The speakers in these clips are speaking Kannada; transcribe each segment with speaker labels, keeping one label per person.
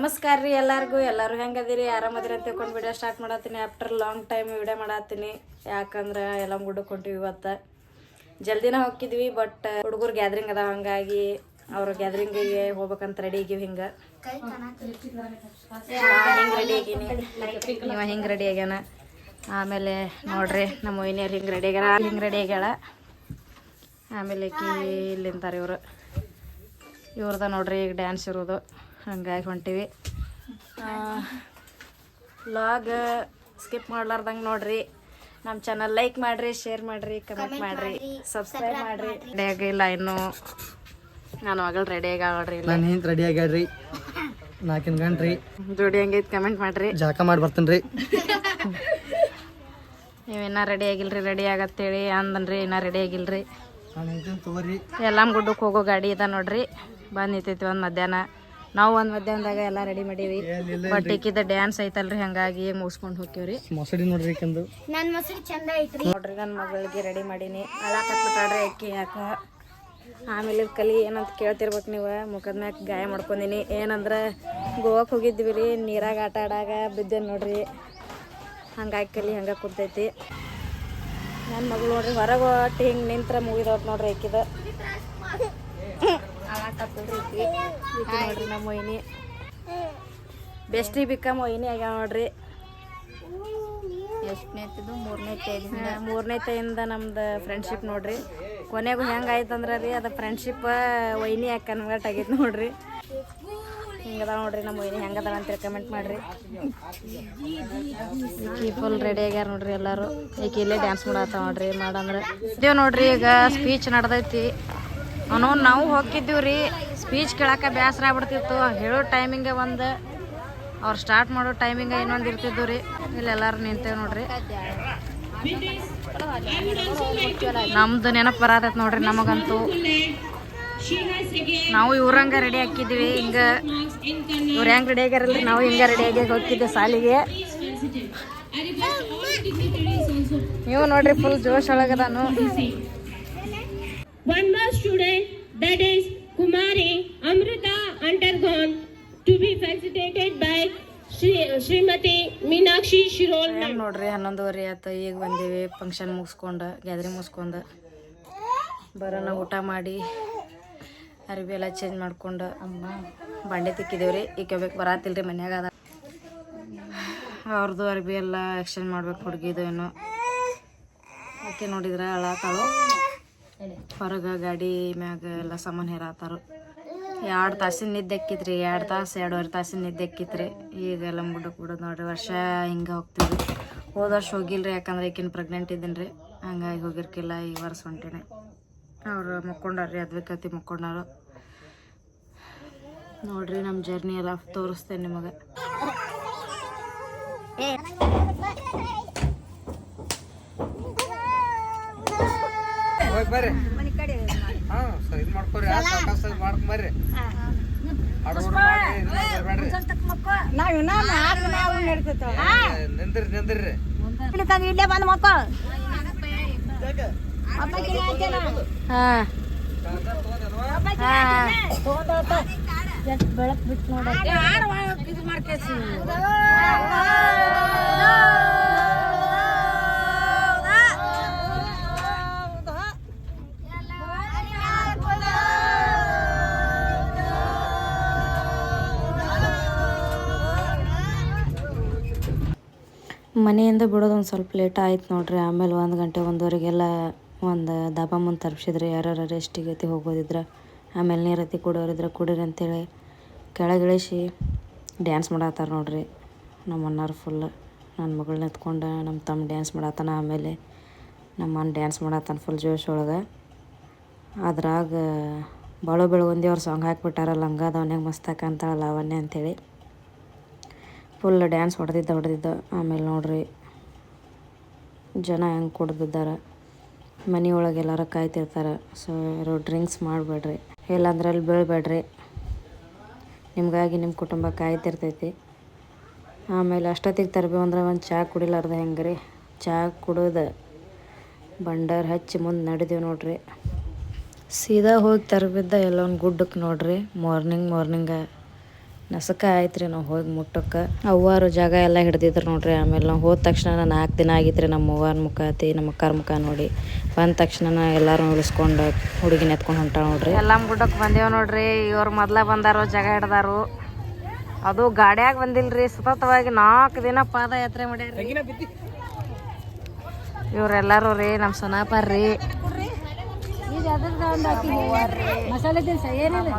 Speaker 1: ನಮಸ್ಕಾರ ರೀ ಎಲ್ಲರಿಗೂ. ಎಲ್ಲರೂ ಹೆಂಗದಿರಿ? ಆರಾಮದಿರಿ ಅಂತ ತಿಳ್ಕೊಂಡು ವಿಡಿಯೋ ಸ್ಟಾರ್ಟ್ ಮಾಡತ್ತೀನಿ. ಆಫ್ಟರ್ ಲಾಂಗ್ ಟೈಮ್ ವಿಡಿಯೋ ಮಾಡತ್ತೀನಿ. ಯಾಕಂದ್ರೆ ಎಲ್ಲ ಗುಡ್ಡಕ್ಕೆ ಹೊಂಟಿವಿ ಇವತ್ತು. ಜಲ್ದಿನ ಹೋಗಿದ್ವಿ ಬಟ್ ಹುಡುಗರು ಗ್ಯಾದ್ರಿಂಗ್ ಅದಾವ. ಹಂಗಾಗಿ ಅವ್ರ ಗ್ಯಾದ್ರಿಂಗಿಗೆ ಹೋಗ್ಬೇಕಂತ ರೆಡಿ ಆಗಿವಿ ಹಿಂಗೆ. ಹಿಂಗೆ ರೆಡಿ ಆಗೀನಿ. ಇವ ಹಿಂಗೆ ರೆಡಿ ಆಗ್ಯಾನ. ಆಮೇಲೆ ನೋಡ್ರಿ ನಮ್ಮ ವೈನಿಯರ್ ಹಿಂಗೆ ರೆಡಿ ಆಗ್ಯಾರ. ಹಿಂಗೆ ರೆಡಿ ಆಗ್ಯಾಳ. ಆಮೇಲೆ ಕಿ ಇಲ್ಲಿಂತಾರೆ ಇವರು. ಇವ್ರದ ನೋಡ್ರಿ ಈಗ ಡ್ಯಾನ್ಸ್ ಇರೋದು. ಹಂಗಾಗಿ ಹೊಂಟಿವಿ. ಲಾಗ್ ಸ್ಕಿಪ್ ಮಾಡ್ಲಾರ್ದಂಗೆ ನೋಡ್ರಿ. ನಮ್ಮ ಚಾನಲ್ ಲೈಕ್ ಮಾಡ್ರಿ ಶೇರ್ ಮಾಡ್ರಿ ಕಮೆಂಟ್ ಮಾಡ್ರಿ ಸಬ್ಸ್ಕ್ರೈಬ್ ಮಾಡ್ರಿ. ರೆಡಿ ಆಗಿಲ್ಲ ಇನ್ನು. ನಾನು ಮಗಳು ರೆಡಿ ಆಗ ನೋಡ್ರಿ
Speaker 2: ನಾನು ಹಿಂಗೆ ರೆಡಿ ಆಗ್ಯಾಡ್ರಿ ನಾಲ್ಕಿನ ಗಂಟ್ರಿ.
Speaker 1: ಜೋಡಿ ಹಂಗೈತೆ ಕಮೆಂಟ್ ಮಾಡ್ರಿ.
Speaker 2: ಜಾಕ ಮಾಡಿ ಬರ್ತೀನಿ ರೀ
Speaker 1: ನೀವು ಇನ್ನೂ ರೆಡಿ ಆಗಿಲ್ರಿ ರೆಡಿ ಆಗತ್ತೇಳಿ ಅಂದನ್ರಿ ಇನ್ನ ರೆಡಿ ಆಗಿಲ್ರಿ. ಎಲ್ಲಮ್ಮ ಗುಡ್ಡಕ್ಕೆ ಹೋಗೋ ಗಾಡಿ ಇದ ನೋಡ್ರಿ. ಬಂದು ನಿಂತೈತಿ ಒಂದು ಮಧ್ಯಾಹ್ನ. ನಾವು ಒಂದು ಮಧ್ಯಾಹ್ನದಾಗ ಎಲ್ಲ ರೆಡಿ ಮಾಡೀವಿ. ಬಟ್ ಈಕಿದ ಡ್ಯಾನ್ಸ್ ಐತಲ್ರಿ ಹಂಗಾಗಿ ಮುಗಿಸ್ಕೊಂಡು ಹೋಗ್ತೀವ್ರಿ
Speaker 2: ಮೊಸಡಿ ನೋಡ್ರಿ ಕಂದು
Speaker 1: ನೋಡ್ರಿ ನನ್ನ ಮಗಳಿಗೆ ರೆಡಿ ಮಾಡೀನಿ. ಅಳಾಕತ್ಬಿಟ್ಟಾಡ್ರಿ ಅಕ್ಕಿ ಯಾಕ ಆಮೇಲೆ ಕಲಿ ಏನಂತ ಕೇಳ್ತಿರ್ಬೇಕು ನೀವು. ಮುಖದ ಮ್ಯಾಗ ಗಾಯ ಮಾಡ್ಕೊಂಡಿನಿ. ಏನಂದ್ರೆ ಗೋವಾಕ್ಕೆ ಹೋಗಿದ್ವಿ ರೀ ನೀರಾಗ ಆಟ ಆಡಾಗ ಬಿದ್ದೆ ನೋಡ್ರಿ. ಹಂಗಾಗಿ ಕಲಿ ಹಂಗೆ ಕುಂತೈತಿ. ನನ್ನ ಮಗಳು ನೋಡ್ರಿ ಹೊರಗೆ ಒಟ್ಟು ಹಿಂಗೆ ನಿಂತ್ರ ಮುಗಿದವ್ರು ನೋಡ್ರಿ ಆಕಿದ ನೋಡ್ರಿ ನಮ್ಮ ಮೊಯ್ನಿ ಬೆಸ್ಟಿ ಬಿಕ್ಕ ಮೊಯ್ನಿ ಆಗ್ಯಾವ ನೋಡ್ರಿ. ಎಷ್ಟನೇತಿದು ಮೂರನೇ ಮೂರನೇ ತೈಯಿಂದ ನಮ್ದು ಫ್ರೆಂಡ್ಶಿಪ್ ನೋಡ್ರಿ. ಕೊನೆಗೂ ಹೆಂಗೆ ಆಯ್ತಂದ್ರೆ ರೀ ಅದು ಫ್ರೆಂಡ್ಶಿಪ್ ಒಯ್ನಿ ಯಾಕೆ ಕನ್ವರ್ಟ್ ಆಗೈತೆ ನೋಡ್ರಿ. ಹಿಂಗದ ನೋಡ್ರಿ ನಮ್ಮ ವೈನಿ ಹೆಂಗದ ಅಂತ ಕಮೆಂಟ್ ಮಾಡ್ರಿ. ಫುಲ್ ರೆಡಿ ಆಗ್ಯಾರ ನೋಡ್ರಿ ಎಲ್ಲರೂ. ಈಗ ಇಲ್ಲೇ ಡ್ಯಾನ್ಸ್ ಮಾಡತ್ತ ನೋಡ್ರಿ ಮಾಡಂದ್ರೆ. ಇದೇವ್ ನೋಡ್ರಿ ಈಗ ಸ್ಪೀಚ್ ನಡ್ದೈತಿ. ಅವನು ನಾವು ಹೋಗಿದ್ದೀವಿ ರೀ ಸ್ಪೀಚ್ ಕೇಳಕ್ಕೆ ಬೇಸರ ಆಗ್ಬಿಡ್ತಿತ್ತು. ಹೇಳೋ ಟೈಮಿಂಗೆ ಒಂದು. ಅವ್ರು ಸ್ಟಾರ್ಟ್ ಮಾಡೋ ಟೈಮಿಂಗ್ ಇನ್ನೊಂದು ಇರ್ತಿದ್ವು ರೀ ಇಲ್ಲಿ ಎಲ್ಲರೂ ನಿಂತೇವೆ ನೋಡ್ರಿ. ನಮ್ದು ನೆನಪು ಬರತೈತೆ ನೋಡ್ರಿ ನಮಗಂತೂ. ನಾವು ಇವ್ರಂಗ ರೆಡಿ ಹಾಕಿದ್ವಿ ಹಿಂಗ ಇವ್ರ ಹೆಂಗ್ ರೆಡಿ ಆಗ್ಯಾರಲ್ರಿ ನಾವು ಹಿಂಗ ರೆಡಿ ಆಗಿ ಹೋಗ್ತಿದ್ದೆ ಸಾಲಿಗೆ. ನೀವು ನೋಡ್ರಿ ಫುಲ್ ಜೋಶ್ ಒಳಗದಾನು.
Speaker 3: One more student, that is Kumari Amrita, undergone to be felicitated by Shrimati Meenakshi
Speaker 1: Shirol ನೋಡ್ರಿ ಹನ್ನೊಂದುವರೆ ಆಯ್ತು. ಈಗ ಬಂದೀವಿ ಫಂಕ್ಷನ್ ಮುಗಿಸ್ಕೊಂಡು ಗ್ಯಾದ್ರಿಂಗ್ ಮುಗಿಸ್ಕೊಂಡು. ಬರೋಣ ಊಟ ಮಾಡಿ. ಅರಿವಿ ಎಲ್ಲ ಚೇಂಜ್ ಮಾಡ್ಕೊಂಡು ಅಮ್ಮ ಬಂಡೆ ತಿಕ್ಕಿದೇವ್ರಿ. ರೀ ಈಗ ಬೇಕು ಬರಾತಿಲ್ರಿ ಮನ್ಯಾಗ ಅದ. ಅವ್ರದ್ದು ಅರಿವಿ ಎಲ್ಲ ಎಕ್ಸ್ಚೇಂಜ್ ಮಾಡ್ಬೇಕು ಹುಡುಗಿದು ಏನು. ಓಕೆ ನೋಡಿದ್ರೆ ಅಳಾತಾಳು. ಹೊರಗೆ ಗಾಡಿ ಮ್ಯಾಗ ಎಲ್ಲ ಸಾಮಾನು ಹೇರಾತಾರು ಎರಡು ತಾಸಿನ ನಿದ್ದೆ ಎಕ್ಕಿತ್ರಿ ಎರಡು ತಾಸು, ಎರಡೂವರೆ ತಾಸಿನ ನಿದ್ದೆ ಎಕ್ಕಿತ್ರಿ ಈಗ ಎಲ್ಲ ಮುಡಕ್ ಬಿಡೋದು ನೋಡ್ರಿ, ವರ್ಷ ಹಿಂಗೆ ಹೋಗ್ತೀವಿ ಹೋದ ವರ್ಷ ಹೋಗಿಲ್ರಿ, ಯಾಕಂದ್ರೆ ಈಕಿನ ಪ್ರೆಗ್ನೆಂಟ್ ಇದ್ದೀನಿ ರೀ ಹಂಗಾಗಿ ಹೋಗಿರ್ಕಿಲ್ಲ, ಈ ವರ್ಷ ಹೊಂಟೇನೆ. ಅವ್ರು ಮುಕ್ಕೊಂಡಾರ್ರಿ, ಅದ್ವಿಕತಿ ಮುಕ್ಕೊಂಡಾರು. ನೋಡ್ರಿ ನಮ್ಮ ಜರ್ನಿ ಎಲ್ಲ ತೋರಿಸ್ತೇನೆ ನಿಮಗೆ.
Speaker 2: ಹೋಗಿ ಬರ್ರಿ. ಹಾ ಸರಿ ಇದು ಮಾಡ್ಕೊರಿ ಸಾವಕಾಶ ಮಾಡ್ಕೊ ಬರ್ರಿ. ನಿಂದ್ರಿ ನಿಂದ್ರಿ
Speaker 1: ಹಾಂ. ಬೆಳಕ್ ಬಿಟ್ಟು ನೋಡ. ಮನೆಯಿಂದ ಬಿಡೋದು ಒಂದು ಸ್ವಲ್ಪ ಲೇಟ್ ಆಯ್ತು ನೋಡ್ರಿ. ಆಮೇಲೆ ಒಂದು ಗಂಟೆ ಒಂದುವರೆಗೆಲ್ಲ ಒಂದು ದಬಾ ಮುಂದೆ ತರ್ಪಿಸಿದ್ರಿ ಯಾರು ರೆಸ್ಟಿಗೆ ಐತಿ ಹೋಗೋದಿದ್ರೆ, ಆಮೇಲೆ ನೀರತಿ ಕುಡಿಯೋರಿದ್ರೆ ಕುಡೀರಿ ಅಂತೇಳಿ ಕೆಳಗಿಳಿಸಿ ಡ್ಯಾನ್ಸ್ ಮಾಡತ್ತಾರ ನೋಡ್ರಿ. ನಮ್ಮ ಅಣ್ಣಾರು ಫುಲ್ ನನ್ನ ಮಗಳನ್ನ ಎತ್ಕೊಂಡು ನಮ್ಮ ತಮ್ಮ ಡ್ಯಾನ್ಸ್ ಮಾಡತ್ತಾನ, ಆಮೇಲೆ ನಮ್ಮ ಅಣ್ಣ ಡ್ಯಾನ್ಸ್ ಮಾಡತ್ತಾನ ಫುಲ್ ಜೋಶ್ ಒಳಗೆ. ಅದ್ರಾಗ ಭಾಳ ಬೆಳಗೊಂದಿ ಅವ್ರು ಸಾಂಗ್ ಹಾಕ್ಬಿಟ್ಟಾರ ಲಂಗಾದವನ್ಯಾಗ ಮಸ್ತಾಕ ಅಂತಾಳ ಲಾವಣ್ಯ ಅಂತೇಳಿ. ಫುಲ್ ಡ್ಯಾನ್ಸ್ ಹೊಡೆದಿದ್ದ ಹೊಡೆದಿದ್ದ. ಆಮೇಲೆ ನೋಡ್ರಿ, ಜನ ಹೆಂಗೆ ಕುಡ್ದಿದ್ದಾರೆ. ಮನೆಯೊಳಗೆ ಎಲ್ಲರ ಕಾಯ್ತಿರ್ತಾರೆ. ಸೊ ಯಾರು ಡ್ರಿಂಕ್ಸ್ ಮಾಡಬೇಡ್ರಿ. ಇಲ್ಲಾಂದ್ರೆ ಅಲ್ಲಿ ಬೀಳ್ಬೇಡ್ರಿ. ನಿಮಗಾಗಿ ನಿಮ್ಮ ಕುಟುಂಬ ಕಾಯ್ತಿರ್ತೈತಿ. ಆಮೇಲೆ ಅಷ್ಟೊತ್ತಿಗೆ ತರಬೇಕು ಅಂದ್ರೆ ಒಂದು ಚಹಾ ಕುಡಿಲಾರ್ದ ಹೆಂಗೆ ರೀ ಚಹಾ ಕುಡಿದು ಬಂಡಾರ ಹಚ್ಚಿ ಮುಂದೆ ನಡೆದೀವಿ ನೋಡ್ರಿ. ಸೀದಾ ಹೋಗಿ ತರಬಿದ್ದ ಎಲ್ಲ ಒಂದು ಗುಡ್ಡಕ್ಕೆ ನೋಡ್ರಿ ಮಾರ್ನಿಂಗ್ ಮಾರ್ನಿಂಗ ನಸಕ ಆಯ್ತು ರೀ ನಾವು ಹೋಗಿ ಮುಟ್ಟಕ್ಕೆ. ಅವ್ವಾರು ಜಾಗ ಎಲ್ಲ ಹಿಡ್ದಿದ್ರು ನೋಡ್ರಿ, ಆಮೇಲೆ ನಾವು ಹೋದ ತಕ್ಷಣ ನಾಲ್ಕು ದಿನ ಆಗಿತ್ತು ರೀ ನಮ್ಮ ಅವ್ವಾರ ಮುಖ ಆತಿ ನಮ್ಮ ಅಕ್ಕಾರ ಮುಖ ನೋಡಿ. ಬಂದ ತಕ್ಷಣ ಎಲ್ಲರೂ ಉಳಿಸ್ಕೊಂಡು ಹುಡುಗಿನ ಎತ್ಕೊಂಡು ಹೊಂಟ ನೋಡ್ರಿ. ಎಲ್ಲ ಗುಡ್ಡಕ್ಕೆ ಬಂದೇವು ನೋಡ್ರಿ, ಇವ್ರು ಮೊದ್ಲ ಬಂದಾರು, ಜಾಗ ಹಿಡ್ದಾರು. ಅದು ಗಾಡ್ಯಾಗ ಬಂದಿಲ್ರಿ, ಸತತವಾಗಿ ನಾಲ್ಕು ದಿನ ಪಾದಯಾತ್ರೆ ಮಾಡ್ಯಾರ ಇವ್ರೆಲ್ಲರೂ ರೀ ನಮ್ಮ ಸೊನಾಪರ್ ರೀ
Speaker 4: ಮಸಾಲೆ ಏನಿಲ್ಲ.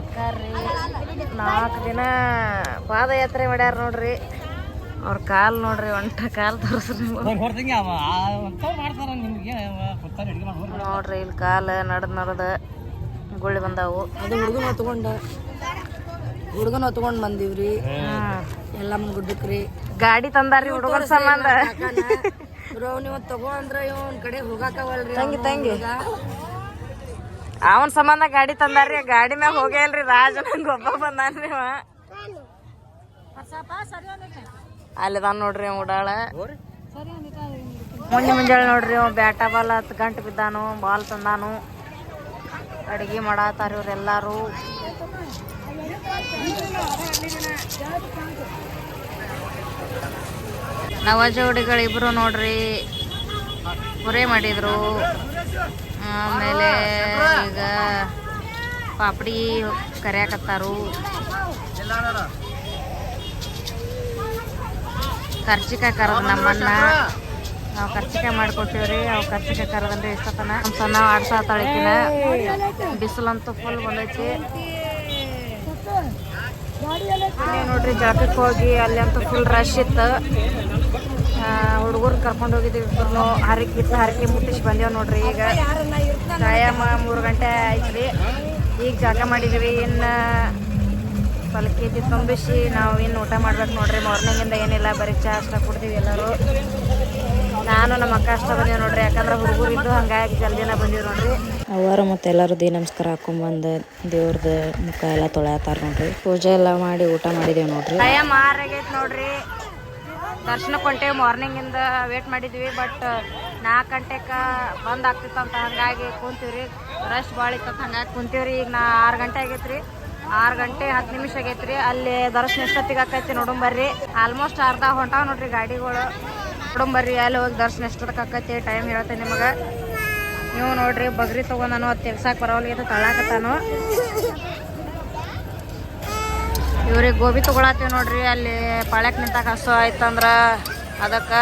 Speaker 1: ನಾಲ್ಕು ದಿನ ಪಾದಯಾತ್ರೆ ಮಾಡ್ಯಾರ ನೋಡ್ರಿ. ಅವ್ರ ಕಾಲ್ ನೋಡ್ರಿ ಒಂಟ ಕಾಲ್ ತೋರಿಸ್ರಿ ನೋಡ್ರಿ ಇಲ್ಲಿ ಕಾಲ್ ನಡ್ದ ನಡ್ದ ಗುಳ್ಳಿ ಬಂದಾವು.
Speaker 4: ಅದು ಹುಡುಗನ ಹೊತ್ಕೊಂಡ ಹುಡುಗನ ಹೊತ್ಕೊಂಡ್ ಬಂದಿವ್ರಿ. ಎಲ್ಲ ಗುಡ್ಡಕ್ರಿ. ರೀ
Speaker 1: ಗಾಡಿ ತಂದಾರಿ ಹುಡುಗರ ಸಂಬಂಧ.
Speaker 4: ಬ್ರೋ ನೀವು ತಗೋ ಒಂದ್ ಇವನ್ ಕಡೆ ಹೋಗಾಕವಲ್ರಿ
Speaker 1: ತಂಗಿ ತಂಗಿ. ಅವನ್ ಸಂಬಂಧ ಗಾಡಿ ತಂದಾರಿ ಗಾಡಿ ಮ್ಯಾಗ ಹೋಗೇ ಇಲ್ರಿ. ರಾಜ ನಂಗೆ ಒಬ್ಬ ಬಂದಾನ್ರಿ ಅವ. ಅಲ್ಲಿದಾನ್ ನೋಡ್ರಿ ಉಡಾಳ ಮುಂಜಿ ಮುಂಜಾನೆ ನೋಡ್ರಿ ಅವ. ಬ್ಯಾಟ ಬಾಲ್ ಹತ್ತು ಗಂಟೆ ಬಿದ್ದಾನು, ಬಾಲ್ ತಂದಾನು. ಅಡಿಗೆ ಮಾಡತ್ತಾರ ಇವ್ರೆಲ್ಲಾರು. ನವ ಜೋಡಿಗಳಿಬ್ರು ನೋಡ್ರಿ. ಪುರೇ ಮಾಡಿದ್ರು. ಆಮೇಲೆ ಪಾಪಡಿ ಕರಿಯಾಕತ್ತಾರು. ಕರ್ಚಿಕಾಯಿ ಕರದ್ ನಮ್ಮನ್ನ. ನಾವು ಕರ್ಚಿಕಾಯಿ ಮಾಡ್ಕೊಟ್ಟಿವ್ರಿ, ಅವ್ ಕರ್ಚಿಕಾಯಿ ಕರದಂದ್ರೆ ಇಷ್ಟತನ ನಮ್ಮ ಸಣ್ಣ ಆಡ್ಸ ತಳಿಕಿನ ಬಿಸಿಲಂತೂ ಫುಲ್ ಬಂದೈತಿ. ನೋಡ್ರಿ ಜಾಗಕ್ಕೆ ಹೋಗಿ ಅಲ್ಲಿ ಅಂತೂ ಫುಲ್ ರಶ್ ಇತ್ತು ಹುಡುಗರು ಕರ್ಕೊಂಡು ಹೋಗಿದ್ದೀವಿ ಇಬ್ಬರು ಹರಕೆ ಇತ್ತು ಹರಕೆ ಮುಟ್ಟಿಸಿ ಬಂದೇವು ನೋಡ್ರಿ ಈಗ. ಟೈಮ್ ಮೂರು ಗಂಟೆ ಆಯ್ತು ಈಗ ಜಾಗ ಮಾಡಿದ್ವಿ. ಇನ್ನು ಸ್ವಲ್ಪ ಕೆ ಜಿ ತುಂಬಿಸಿ ನಾವು ಇನ್ನು ಊಟ ಮಾಡ್ಬೇಕು ನೋಡ್ರಿ. ಮಾರ್ನಿಂಗಿಂದ ಏನಿಲ್ಲ ಬರೀ ಚಾ ಅಷ್ಟ ಕೊಡ್ತೀವಿ ಎಲ್ಲರೂ. ನಾನು ನಮ್ಮ ಅಕ್ಕ ಅಷ್ಟ ಬಂದೀವಿ ನೋಡ್ರಿ. ಯಾಕಂದ್ರೆ ಹುಡುಗರು ಇದ್ದು ಹಂಗಾಗಿ ಜಲ್ದಿನ ಬಂದೀವಿ ನೋಡ್ರಿ. ಅವರು ಮತ್ತೆ ಎಲ್ಲರೂ ದಿ ನಮಸ್ಕಾರ ಹಾಕೊಂಡ್ಬಂದು ದೇವ್ರದ್ದು ಮುಖ ಎಲ್ಲ ತೊಳೆಯತ್ತಾರ ನೋಡ್ರಿ. ಪೂಜೆ ಎಲ್ಲ ಮಾಡಿ ಊಟ ಮಾಡಿದೇವಿ ನೋಡ್ರಿ. ಟೈಮ್ ಆರಾಗೈತೆ ನೋಡ್ರಿ. ದರ್ಶನಕ್ಕೆ ಹೊಂಟೇವಿ ಮಾರ್ನಿಂಗಿಂದ ವೇಟ್ ಮಾಡಿದ್ವಿ ಬಟ್ ನಾಲ್ಕು ಗಂಟೆಗೆ ಬಂದ್ ಆಗ್ತಿತ್ತಂತ ಹಂಗಾಗಿ ಕುಂತೀವ್ರಿ. ರಶ್ ಭಾಳ ಇತ್ತಂತ ಹಂಗಾಗಿ ಕುಂತೀವ್ರಿ. ಈಗ ನಾ ಆರು ಗಂಟೆ ಆಗೈತ್ರಿ. ಆರು ಗಂಟೆ ಹತ್ತು ನಿಮಿಷ ಆಗೈತ್ರಿ. ಅಲ್ಲಿ ದರ್ಶನ ಎಷ್ಟೊತ್ತಿಗೆ ಆಕೈತಿ ನೋಡಂಬರ್ರಿ ಆಲ್ಮೋಸ್ಟ್ ಅರ್ಧ ಹೊಂಟಾವ ನೋಡ್ರಿ ಗಾಡಿಗಳು. ನೋಡಂಬರ್ರಿ ಅಲ್ಲಿ ಹೋಗಿ ದರ್ಶನ ಎಷ್ಟೊತ್ತಿಗೆ ಆಕೈತಿ ಟೈಮ್ ಹೇಳ್ತೇನೆ ನಿಮಗೆ. ನೀವು ನೋಡ್ರಿ, ಬಗ್ರಿ ತಗೊಂಡಾನು ಅದು ತೆಗ್ಸಾಕ್ ಬರೋಲ್ಗೆ ತಳಾಕತ್ತಾನು ಇವ್ರಿಗೆ ಗೋಬಿ ತೊಗೊಳತ್ತೀವಿ ನೋಡ್ರಿ. ಅಲ್ಲಿ ಪಾಳ್ಯಕ್ಕೆ ನಿಂತಾಗ ಹಸು ಆಯ್ತಂದ್ರೆ ಅದಕ್ಕೆ.